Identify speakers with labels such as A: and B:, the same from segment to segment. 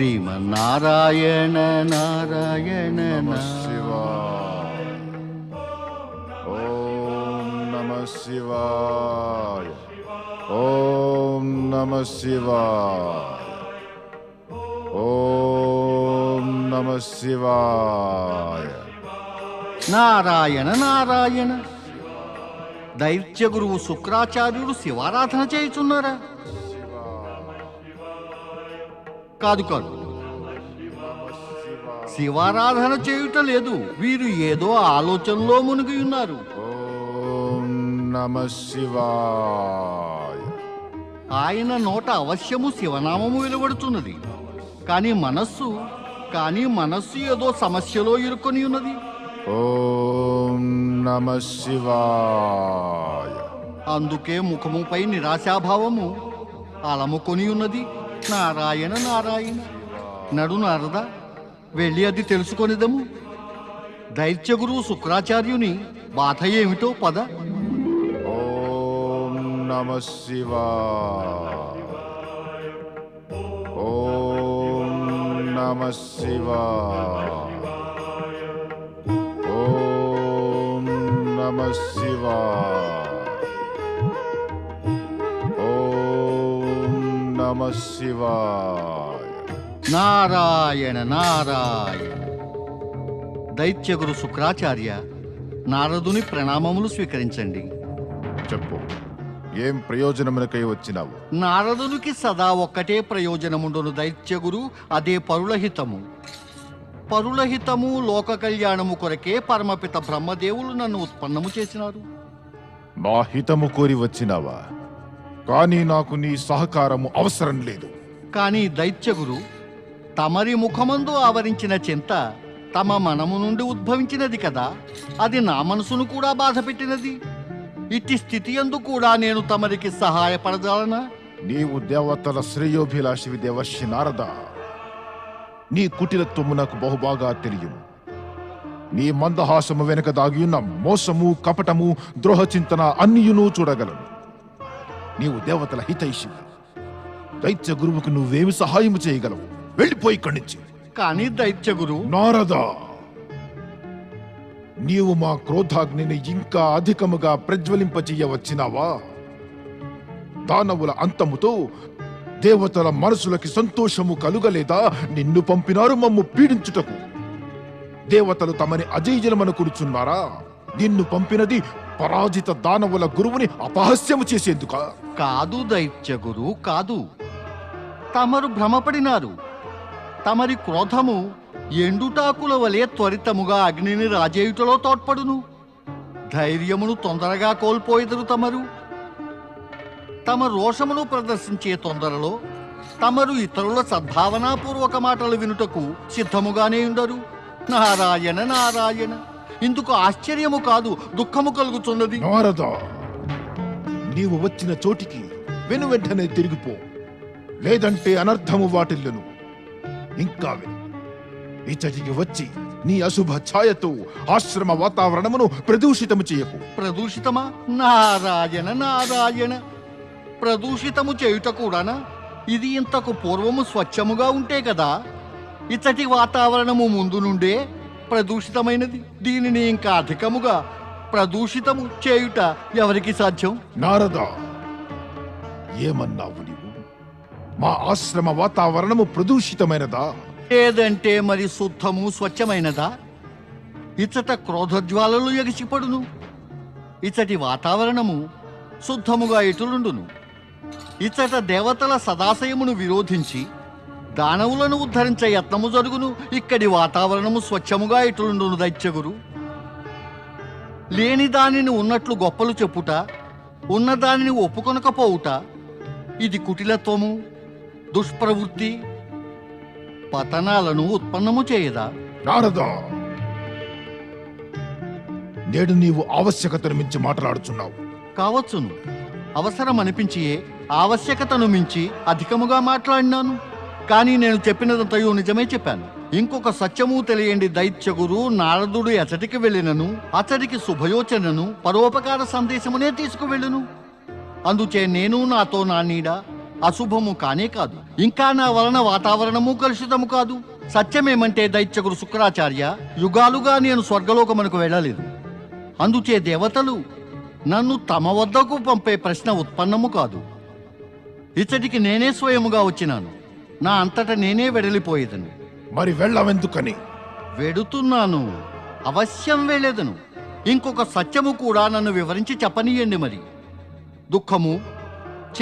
A: శ్రీమన్నారాయణ నారాయణ
B: శివాయ. ఓం నమ శివాయ. ఓం నమ శివాయ. ఓం నమ శివాయ.
A: నారాయణ నారాయణ. దైత్య గురువు శుక్రాచార్యుడు శివారాధన చేయుచున్నారా? కాదు కాదు. శివారాధన చేయుట లేదు. వీరు ఏదో ఆలోచనలో మునిగి ఉన్నారు.
B: నమ శివాయ.
A: ఆయన నోట అవశ్యము శివనామము వెలువడుతున్నది కానీ మనస్సు కానీ మనస్సు ఏదో సమస్యలో ఇరుక్కొని ఉన్నది.
B: ఓం నమ శివాయ.
A: అందుకే ముఖముపై నిరాశాభావము అలముకొని ఉన్నది. నారాయణ నారాయణ. నడు నారద వెళ్ళి అది తెలుసుకొనిదము. దైత్యగురువు శుక్రాచార్యుని బాధ ఏమిటో పద.
B: ఓం నమ శివా. ఓం నమ శివా. ఓం నమ శివా. ఓం నమ శివా.
A: నారాయణ నారాయణ. దైత్య గురు శుక్రాచార్య నారదుని ప్రణామములు స్వీకరించండి.
B: చెప్పు ఏం ప్రయోజనమునకై వచ్చినావు?
A: నారదునికి సదా ఒక్కటే ప్రయోజనముండును దైత్యగురు అదే పరులహితము. పరులహితము లోక కళ్యాణము కొరకే పరమపిత బ్రహ్మదేవులు నన్ను ఉత్పన్నము చేసినారు.
B: మా హితము కోరి వచ్చినావా? కానీ నాకు నీ సహకారము అవసరం లేదు.
A: కానీ దైత్యగురు తమరి ముఖమందు ఆవరించిన చింత తమ మనము నుండి ఉద్భవించినది కదా. అది నా మనసును కూడా బాధపెట్టినది. ఇట్టి స్థితి ఎందు కూడా నేను తమరికి సహాయపడగలనా
B: నీవు దేవతల శ్రేయోభిలాషివి దేవర్షి నారద. నీ కుటిలత్వము నాకు బహుబాగా తెలియను. నీ మందహాసము వెనుక దాగియున్న మోసము కపటము ద్రోహ చింతన అన్నియును చూడగలను. నీవు దేవతల హితైషివి. దైత్య గురువుకు నువ్వేమి సహాయము చేయగలవు? వెళ్ళిపోయి ఇక్కడి నుంచి.
A: కానీ దైత్యగురు
B: నారద నీవు మా క్రోధాగ్నిని ఇంకా అధికముగా ప్రజ్వలింపచేయవచ్చినావా దానవుల అంతముతో దేవతల మనసులకి సంతోషము కలుగలేదా? నిన్ను పంపినారు మమ్ము పీడించుటకు. దేవతలు తమని అజయజలమను కూర్చున్నారా? నిన్ను పంపినది పరాజిత దానవుల గురువుని అపహాస్యము చేసేందుకా?
A: కాదు దైత్యగురు కాదు. తమరు భ్రమపడినారు. తమరి క్రోధము ఎండుటాకుల వలె త్వరితముగా అగ్నిని రాజేయుటలో తోడ్పడును. ధైర్యమును తొందరగా కోల్పోయిదరు తమరు. తమ రోషమును ప్రదర్శించే తొందరలో తమరు ఇతరుల సద్భావనాపూర్వక మాటలు వినుటకు సిద్ధముగానే ఉండరు. నారాయణ నారాయణ ఇందుకు ఆశ్చర్యము కాదు దుఃఖము కలుగుతున్నది
B: నారద నీవు వచ్చిన చోటికి వెను వెంటనే తిరిగిపో. లేదంటే అనర్థము వాటిల్లును. ఇంకా విను. ఇచ్చటికి వచ్చి నీ అశుభ ఛాయతో ఆశ్రమ వాతావరణమును ప్రదూషితము చేయకు.
A: ప్రదూషితమా? నారాయణ నారాయణ. ప్రదూషితము చేయుట కూడానా? ఇది ఇంతకు పూర్వము స్వచ్ఛముగా ఉంటే కదా? ఇచ్చటి వాతావరణము ముందు నుండే ప్రదూషితమైనది. దీనిని ఇంకా అధికముగా ప్రదూషితము చేయుట ఎవరికి సాధ్యం?
B: నారద ఏమన్నావు నీవు మా ఆశ్రమ వాతావరణము ప్రదూషితమైనదా?
A: లేదంటే మరి శుద్ధము స్వచ్ఛమైనదా? ఇచ్చట క్రోధజ్వాలలు ఎగిసిపడును. ఇచ్చటి వాతావరణము శుద్ధముగా ఎటులుండును ఇచ్చట దేవతల సదాశయమును విరోధించి దానవులను ఉద్ధరించే యత్నము జరుగును. ఇక్కడి వాతావరణము స్వచ్ఛముగా ఎటులుండును దైత్యగురు. లేని దానిని ఉన్నట్లు గొప్పలు చెప్పుట ఉన్న దానిని ఒప్పుకొనకపోవుట ఇది కుటిలత్వము దుష్ప్రవృత్తి పతనాలను ఉత్పన్నము చేయదా?
B: నారద నేడు నీవు ఆవశ్యకతను మించి మాట్లాడుచున్నావు.
A: కావచ్చును. అవసరం అనిపించియే ఆవశ్యకతను మించి అధికముగా మాట్లాడినాను. కానీ నేను చెప్పినదంతయు నిజమే చెప్పాను. ఇంకొక సత్యము తెలియండి దైత్యగురు నారదుడు ఎచటికి వెళ్ళినను అతడికి శుభయోచనను పరోపకార సందేశమునే తీసుకువెళ్ళును. అందుచే నేను నాతో నా నీడ అశుభము కానే కాదు. ఇంకా నా వలన వాతావరణము కలుషితము కాదు. సత్యమేమంటే దైత్యగురు శుక్రాచార్య యుగాలుగా నేను స్వర్గలోకమునకు వెళ్ళలేదు. అందుచే దేవతలు నన్ను తమ వద్దకు పంపే ప్రశ్న ఉత్పన్నము కాదు. ఇచ్చటికి నేనే స్వయముగా వచ్చినాను. నా అంతట నేనే వెడలిపోయేదను.
B: మరి వెళ్ళవెందుకని?
A: వెడుతున్నాను. అవశ్యం వెళ్ళేదను ఇంకొక సత్యము కూడా నన్ను వివరించి చెప్పనీయండి మరి. దుఃఖము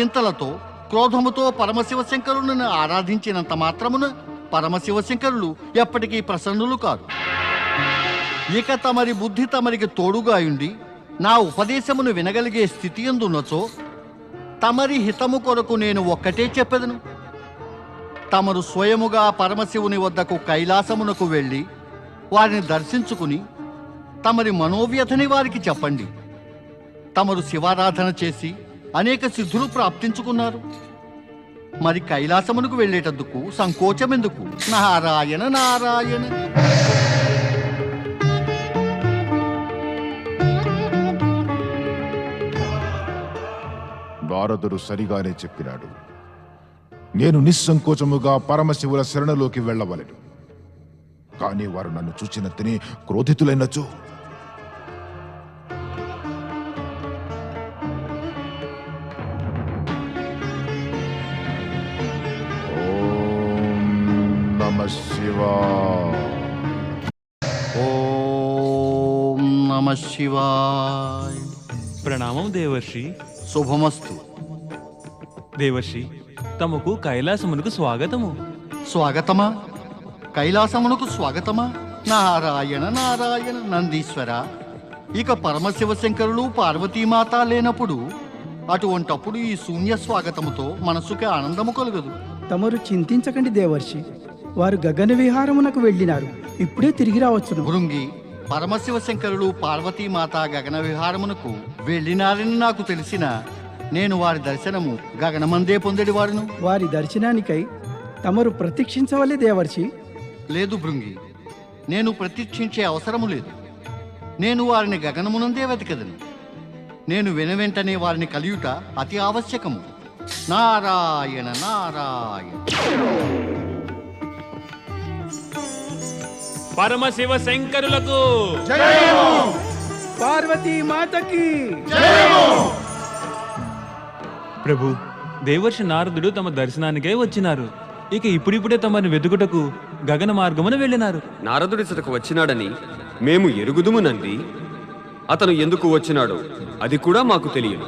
A: చింతలతో క్రోధముతో పరమశివశంకరులను ఆరాధించినంత మాత్రమున పరమశివశంకరులు ఎప్పటికీ ప్రసన్నులు కాదు ఇక తమరి బుద్ధి తమరికి తోడుగా ఉండి నా ఉపదేశమును వినగలిగే స్థితి ఎందున్నచో తమరి హితము కొరకు నేను ఒక్కటే చెప్పెదను. తమరు స్వయముగా పరమశివుని వద్దకు కైలాసమునకు వెళ్ళి వారిని దర్శించుకుని తమరి మనోవ్యధని వారికి చెప్పండి. తమరు శివారాధన చేసి అనేక సిద్ధులు ప్రాప్తించుకున్నారు. మరి కైలాసమునకు వెళ్ళేటందుకు సంకోచమెందుకు? నారాయణ నారాయణ.
B: నారదుడు సరిగానే చెప్పినాడు. నేను నిస్సంకోచముగా పరమశివుల శరణలోకి వెళ్ళవలను. కానీ వారు నన్ను చూచిన తిని క్రోధితులైనచో ఓం నమ శివాయ.
C: ప్రణామం దేవర్షి.
A: శుభమస్తు.
C: దేవర్షి తమకు కైలాసమునకు స్వాగతము.
A: స్వాగతమా? కైలాసమునకు స్వాగతమా? నారాయణ నారాయణ నందీశ్వర. ఇక పరమశివశంకరులు పార్వతీమాత లేనప్పుడు అటువంటప్పుడు ఈ శూన్య స్వాగతముతో మనసుకి ఆనందము కలుగదు.
D: తమరు చింతించకండి దేవర్షి. వారు గగన విహారమునకు వెళ్ళినారు. ఇప్పుడే తిరిగి రావచ్చును.
A: భృంగి పరమశివశంకరులు పార్వతీమాత గగన విహారమునకు వెళ్ళినారని నాకు తెలిసిన నేను వారి దర్శనము గగనమందే పొందెడివాడును?
D: వారి దర్శనానికై తమరు ప్రతీక్షించవలే దేవర్షి.
A: లేదు భృంగి నేను ప్రతీక్షించే అవసరము లేదు. నేను వారిని గగనమునందే వెతకదను. నేను వెన వెంటనే వారిని కలియుట అతి ఆవశ్యకము. నారాయణ నారాయణ.
C: పరమశివ శంకరులకు.
D: పార్వతీ మాతకి
C: ప్రభు దేవర్షి నారదుడు తమ దర్శనానికై వచ్చినారు. ఇక ఇప్పుడిప్పుడే తమని వెతుకుటకు గగన మార్గమున వెళ్ళినారు.
E: నారదుడిసటకు వచ్చినాడని మేము ఎరుగుదుము నంది అతను ఎందుకు వచ్చినాడో అది కూడా మాకు తెలియదు.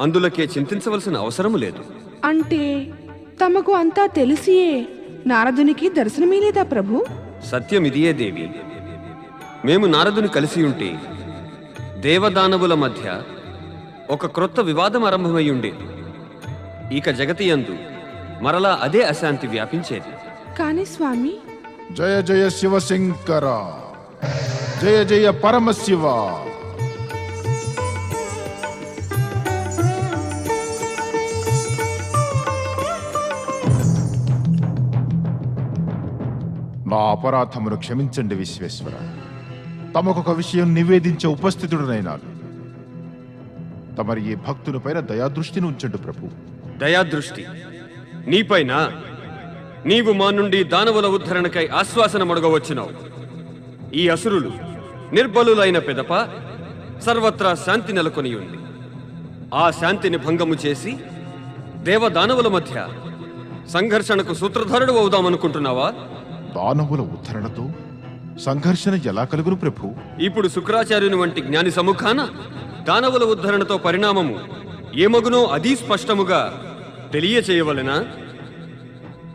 E: అందులకే చింతించవలసిన అవసరము లేదు.
F: అంటే తమకు అంతా తెలిసియే నారదునికి దర్శనమీలేదా ప్రభు?
E: సత్యమిదియే దేవి. మేము నారదుని కలిసి ఉంటే దేవదానవుల మధ్య ఒక క్రొత్త వివాదం ఆరంభమై ఉండేది. ఇక జగతి యందు మరలా అదే అశాంతి వ్యాపించేది.
F: కానీ స్వామి
B: జయ జయ శివశంకర జయ జయ పరమశివ నా అపరాధమును క్షమించండి విశ్వేశ్వర. తమకొక విషయం నివేదించే ఉపస్థితుడనైనాను తమరి ఈ భక్తుని పైన దయాదృష్టిని ఉంచండి ప్రభు.
E: దయాదృష్టి. నీపైన నీవు మా నుండి దానవుల ఉద్ధరణకై ఆశ్వాసన మొడగవచ్చినావు. ఈ అసురులు నిర్బలులైన పెదప సర్వత్రా శాంతి నెలకొని ఉంది. ఆ శాంతిని భంగము చేసి దేవదానవుల మధ్య సంఘర్షణకు సూత్రధారుడు అవుదామనుకుంటున్నావా?
B: దానవుల ఉద్ధరణతో సంఘర్షణ ఎలా కలుగును ప్రభు?
E: ఇప్పుడు శుక్రాచార్యుని వంటి జ్ఞాని సముఖాన దానవుల ఉద్ధరణతో పరిణామము ఏమగునో అదీ స్పష్టముగా తెలియచేయవలన?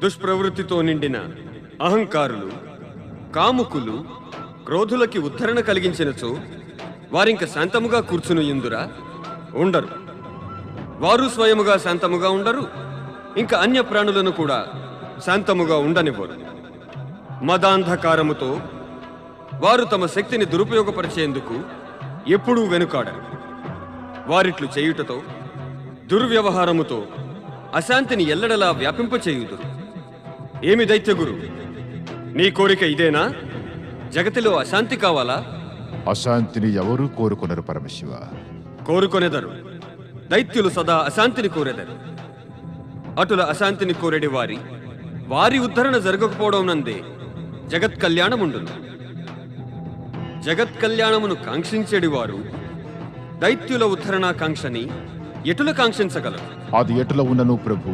E: దుష్ప్రవృత్తితో నిండిన అహంకారులు కాముకులు క్రోధులకి ఉద్ధరణ కలిగించినచో వారింక శాంతముగా కూర్చుని ఎందురా? ఉండరు. వారు స్వయముగా శాంతముగా ఉండరు. ఇంకా అన్య ప్రాణులను కూడా శాంతముగా ఉండనివ్వరు. మదాంధకారముతో వారు తమ శక్తిని దురుపయోగపరిచేందుకు ఎప్పుడూ వెనుకాడరు. వారిట్లు చేయుటతో దుర్వ్యవహారముతో అశాంతిని ఎల్లడలా వ్యాపింపచేయుదురు. ఏమి దైత్యగురు నీ కోరిక ఇదేనా? జగతిలో అశాంతి కావాలా?
B: అశాంతిని ఎవరూ కోరుకొనరు పరమశివ.
E: కోరుకొనెదరు. దైత్యులు సదా అశాంతిని కోరెదరు. అటుల అశాంతిని కోరెడి వారి వారి ఉద్ధరణ జరగకపోవడం నందే జగత్ కళ్యాణముండును. జగత్ కళ్యాణమును కాంక్షించేడి వారు దైత్యుల ఉద్ధరణ కాంక్షని ఎటుల కాంక్షించగలరు?
B: అది ఎటుల ఉన్నను ప్రభు?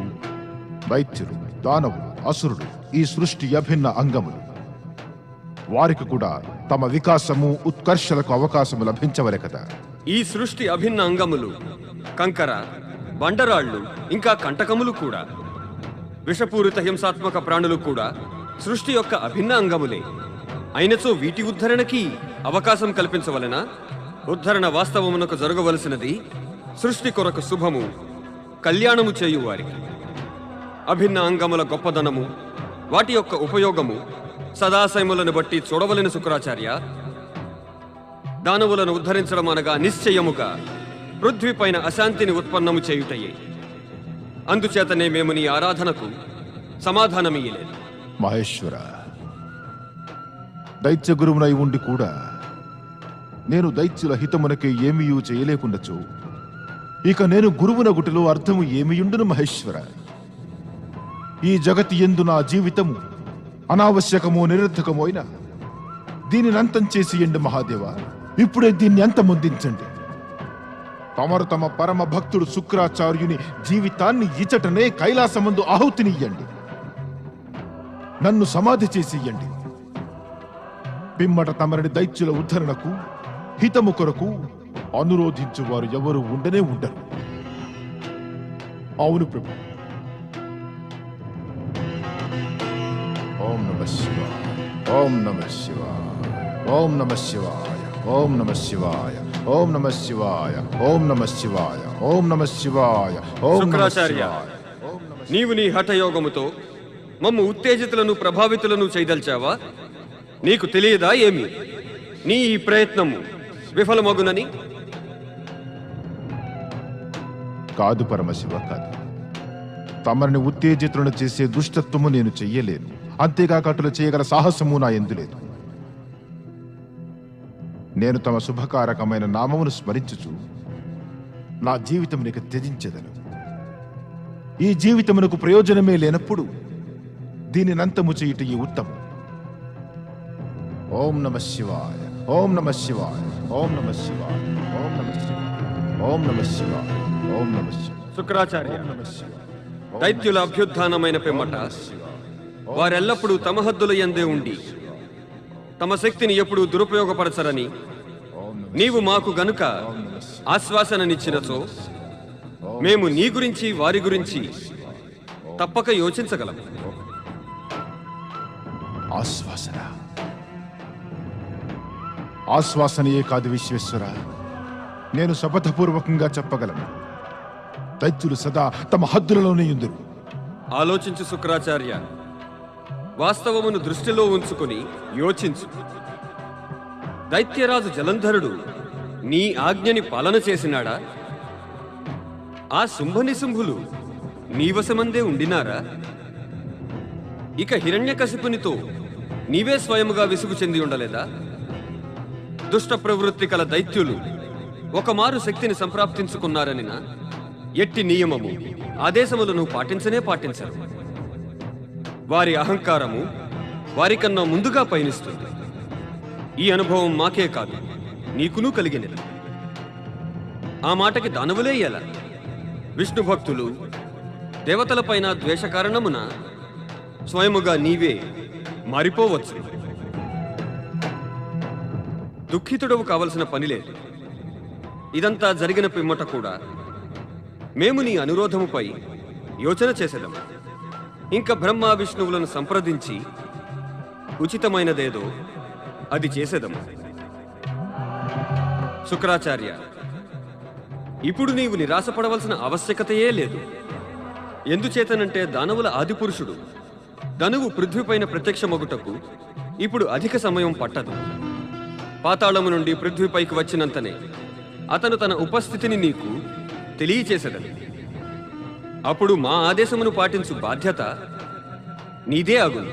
B: వైద్యులు దానవులు అసురులు ఈ సృష్టి అభిన్న అంగములు. వారికి కూడా తమ వికాసము ఉత్కర్షలకు అవకాశము లభించవలె కదా.
E: ఈ సృష్టి అభిన్న అంగములు కంకర బండరాళ్ళు ఇంకా కంటకములు కూడా విషపూరిత హింసాత్మక ప్రాణులు కూడా సృష్టి యొక్క అభిన్న అంగములే. అయినచో వీటి ఉద్ధరణకి అవకాశం కల్పించవలన? ఉద్ధరణ వాస్తవమునకు జరగవలసినది సృష్టి కొరకు శుభము కళ్యాణము చేయువారికి అభిన్న అంగముల గొప్పదనము వాటి యొక్క ఉపయోగము సదాశయములను బట్టి చూడవలెను శుక్రాచార్య. దానవులను ఉద్ధరించడం అనగా నిశ్చయముగా పృథ్వీపైన అశాంతిని ఉత్పన్నము చేయుటయే. అందుచేతనే మేము నీ ఆరాధనకు సమాధానమియ్యలేదు.
B: మహేశ్వర దైత్య గురువునై ఉండి కూడా నేను దైత్యుల హితమునకే ఏమీయూ చేయలేకుండచు. ఇక నేను గురువున గుటిలో అర్థము ఏమియుండును మహేశ్వర? ఈ జగతి ఎందు నా జీవితము అనావశ్యకము నిరర్థకమైన దీనిని అంతం చేసి ఎండు మహాదేవ ఇప్పుడే దీన్ని అంతమొందించండి. తమరు తమ పరమ భక్తుడు శుక్రాచార్యుని జీవితాన్ని ఇచటనే కైలాసమందు ఆహుతినియ్యండి. నన్ను సమాధి చేసి పిమ్మట తమరిని దైత్యుల ఉద్ధరణకు హితము కొరకు అనురోధించు వారు ఎవరు ఉండనే ఉండరు. అవును ప్రభు. ఓం నమ శివ ఓం నమ శివ ఓం నమ శివాయ. ఓం నమ శివాయ. ఓం నమ శివాయ. ఓం నమ శివాయ. ఓం నమ శివాయ. ఓం
E: శుక్రాచార్య నీవు నీ హఠయోగముతో మమ్మ ఉత్తేజితులను ప్రభావితులను చేయదల్చావా? నీకు తెలియదా ఏమి? నీ ఈ ప్రయత్నము విఫలమగునని?
B: కాదు పరమశివ కాదు. తమరిని ఉత్తేజితులను చేసే దుష్టత్వము నేను చెయ్యలేను. అంతేకాక అటులు చేయగల సాహసము నా ఎందులేదు నేను తమ శుభకారకమైన నామమును స్మరించుచు నా జీవితమునికి త్యజించదను. ఈ జీవితమునకు ప్రయోజనమే లేనప్పుడు దీనిని అంతము చేయుట ఈ ఉత్తమం ఓం నమ శివాయ ఓం నమ శివాయ ఓం నమ శివాయ ఓం నమ శివాయ ఓం నమ శివాయ ఓం నమ శివాయ
E: శుక్రాచార్య
B: ఓం నమ శివాయ
E: దైత్యుల అభ్యుత్థానమైన పిమ్మట వారెల్లప్పుడూ తమ హద్దుల ఎందే ఉండి తమ శక్తిని ఎప్పుడూ దురుపయోగపరచరని నీవు మాకు గనుక ఆశ్వాసననిచ్చినచో మేము నీ గురించి వారి గురించి తప్పక యోచించగలం
B: ఆశ్వాసన. ఆశ్వాసనయే కాదు విశ్వేశ్వర. నేను శపథపూర్వకంగా చెప్పగలను. దైత్యులు సదా తమ హద్దులలోనే ఉందరు.
E: ఆలోచించు శుక్రాచార్య. వాస్తవమును దృష్టిలో ఉంచుకుని యోచించు. దైత్యరాజు జలంధరుడు నీ ఆజ్ఞని పాలన చేసినాడా? ఆ శుంభనిశుంభులు నీ వశమందే ఉండినారా? ఇక హిరణ్యకశిపునితో నీవే స్వయముగా విసుగు చెంది ఉండలేదా? దుష్ట ప్రవృత్తి కల దైత్యులు ఒకమారు శక్తిని సంప్రాప్తించుకున్నారని ఎట్టి నియమము ఆదేశములను పాటించనే పాటించరు. వారి అహంకారము వారికన్నా ముందుగా పయనిస్తుంది. ఈ అనుభవం మాకే కాదు నీకునూ కలిగినది. ఆ మాటకి దానవులే ఎలా? విష్ణు భక్తులు దేవతలపైన ద్వేష కారణమున స్వయముగా నీవే మారిపోవచ్చు. దుఃఖితుడవు కావలసిన పనిలే ఇదంతా జరిగిన పిమ్మట కూడా మేము నీ అనురోధముపై యోచన చేసేదాం ఇంకా బ్రహ్మ విష్ణువులను సంప్రదించి ఉచితమైనదేదో అది చేసేదము. శుక్రాచార్య ఇప్పుడు నీవు నిరాశపడవలసిన ఆవశ్యకతయే లేదు. ఎందుచేతనంటే దానవుల ఆదిపురుషుడు ధనువు పృథ్వీపైన ప్రత్యక్షమగుటకు ఇప్పుడు అధిక సమయం పట్టదు. పాతాళము నుండి పృథ్వీపైకి వచ్చినంతనే అతను తన ఉపస్థితిని నీకు తెలియచేసెదను. అప్పుడు మా ఆదేశమును పాటించు బాధ్యత నీదే అగును.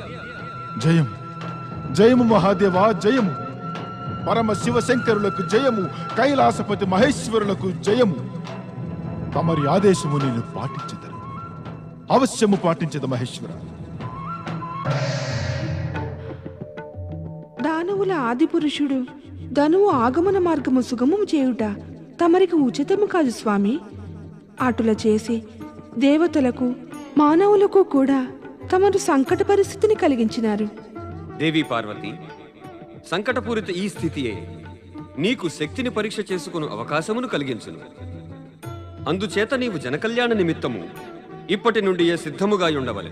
B: జయం జయము మహాదేవా జయము. పరమ శివశంకరులకు జయము కైలాసపతి మహేశ్వరులకు జయము. తమరి ఆదేశము నేను పాటించదను. అవశ్యము పాటించదు మహేశ్వర.
F: దానవుల ఆదిపురుషుడు ధనువు ఆగమన మార్గము సుగమము చేయుట తమరికి ఉచితము కాదు స్వామి. అటుల చేసి దేవతలకు మానవులకు కూడా తమరు సంకట పరిస్థితిని కలిగించినారు.
E: దేవి పార్వతి సంకటపూరిత ఈ స్థితియే. నీకు శక్తిని పరీక్ష చేసుకుని అవకాశమును కలిగించును. అందుచేత నీవు జనకల్యాణ నిమిత్తము ఇప్పటి నుండి సిద్ధముగా ఉండవలె